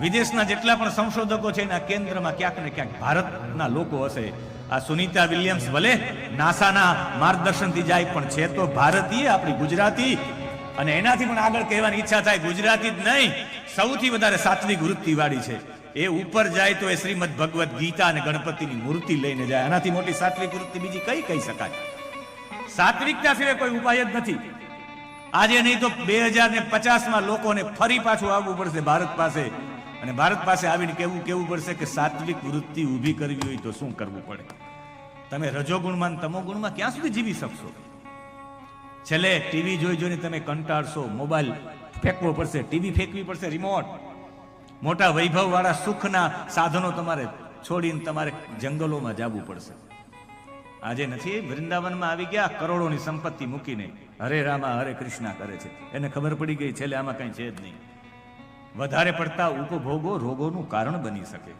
વિદેશના જેટલા પણ સંશોધકો છે એના કેન્દ્રમાં ક્યાંક ને ક્યાંક ભારતના લોકો હશે. આ સુનીતા વિલિયમ્સ ભલે નાસાના માર્ગદર્શનથી જાય પણ છે તો ભારતીય, આપણી ગુજરાતી. અને એનાથી પણ આગળ કહેવાની ઈચ્છા થાય, ગુજરાતી જ નહીં, સૌથી વધારે સાત્વિક વૃત્તિ વાળી છે. એ ઉપર જાય તો એ શ્રીમદ ભગવદ્ ગીતા અને ગણપતિની મૂર્તિ લઈને જાય. આનાથી મોટી સાત્વિક વૃત્તિ બીજી કઈ કહી શકાય? સાત્વિકતા સિવાય કોઈ ઉપાય જ નથી. આજે નહીં તો બે હજાર ને પચાસમાં લોકોને ફરી પાછું આવવું પડશે ભારત પાસે. અને ભારત પાસે આવીને કેવું કેવું પડશે કે સાત્વિક વૃત્તિ ઊભી કરવી હોય તો શું કરવું પડે? તમે રજોગુણમાં તમો તમોગુણમાં ક્યાં સુધી જીવી શકશો? છેલ્લે ટીવી જોઈ જોઈને તમે કંટાળશો. મોબાઈલ ફેંકવો પડશે. ટીવી ફેંકવી પડશે. રિમોટ મોટા વૈભવવાળા સુખના સાધનો તમારે છોડીને તમારે જંગલોમાં જવું પડશે. આજે નથી, વૃંદાવનમાં આવી ગયા, કરોડોની સંપત્તિ મૂકીને હરે રામા, હરે કૃષ્ણા કરે છે. એને ખબર પડી ગઈ, છેલ્લે આમાં કઈ છે જ નહીં. વધારે પડતા ઉપભોગો રોગોનું કારણ બની શકે.